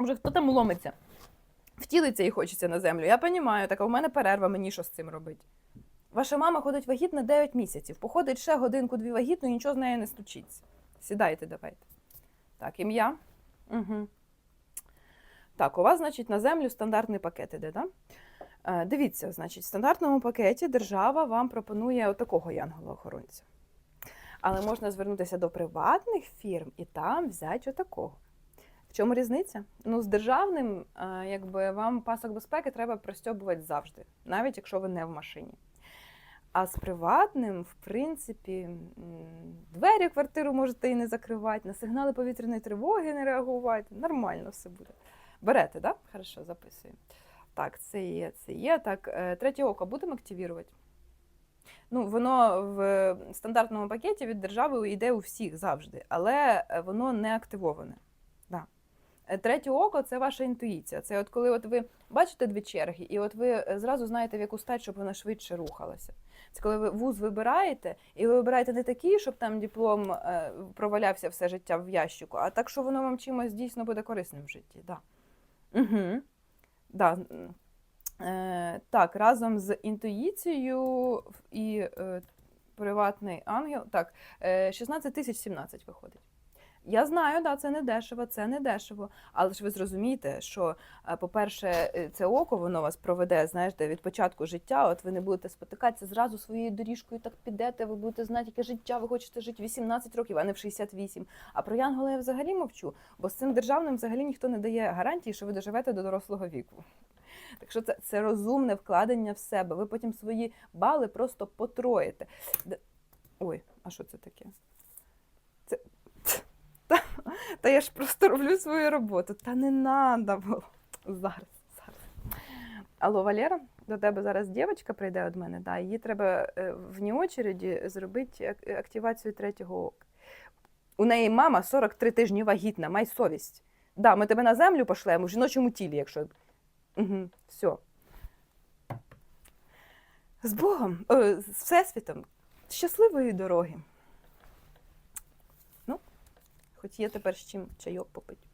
Може, хто там ломиться? Втілиться і хочеться на землю. Я розумію, так а у мене перерва, мені що з цим робити? Ваша мама ходить вагітна 9 місяців. Походить ще годинку-дві вагітну і нічого з нею не случиться. Сідайте, давайте. Так, ім'я. Угу. Так, у вас, значить, на землю стандартний пакет іде? Да? Е, дивіться, значить, в стандартному пакеті держава вам пропонує отакого янгола-охоронця. Але можна звернутися до приватних фірм і там взяти отакого. В чому різниця? Ну, з державним, е, якби вам пасок безпеки треба пристьобувати завжди, навіть якщо ви не в машині. А з приватним, в принципі, двері квартиру можете і не закривати, на сигнали повітряної тривоги не реагувати. Нормально все буде. Берете, так? Да? Хорошо, записуємо. Так, це є, це є. Так, е, третє око будемо активувати? Ну, воно в стандартному пакеті від держави йде у всіх завжди, але е, воно не активоване. Да. Е, Третє око це ваша інтуїція. Це от коли от ви бачите дві черги, і от ви е, зразу знаєте, в яку стать, щоб вона швидше рухалася. Це коли ви вуз вибираєте, і ви вибираєте не такий, щоб там диплом е, провалявся все життя в ящику, а так, що воно вам чимось дійсно буде корисним в житті. Да. Угу. Да. Е, так, разом з інтуїцією і е, приватний ангел. Так, е, 16 тисяч 17 виходить. Я знаю, да, це не дешево, це не дешево. Але ж ви зрозумієте, що, е, по-перше, е, це око воно вас проведе, знаєте, від початку життя. От ви не будете спотикатися зразу своєю доріжкою, так підете, ви будете знати, яке життя ви хочете жити 18 років, а не в 68. А про Янгола я взагалі мовчу, бо з цим державним взагалі ніхто не дає гарантії, що ви доживете до дорослого віку. Так що це, це розумне вкладення в себе. Ви потім свої бали просто потроїте. Ой, а що це таке? Та, я ж просто роблю свою роботу. Та не надо було. Зараз, зараз. Алло, Валера, до тебе зараз дівчинка прийде від мене. Да, її треба е, вні очереді зробити активацію третього ока. У неї мама 43 тижні вагітна, май совість. Да, ми тебе на землю пошлемо в жіночому тілі, якщо. Угу, все. З Богом, е, з Всесвітом. Щасливої дороги. Хоч є тепер з чим чайок попити.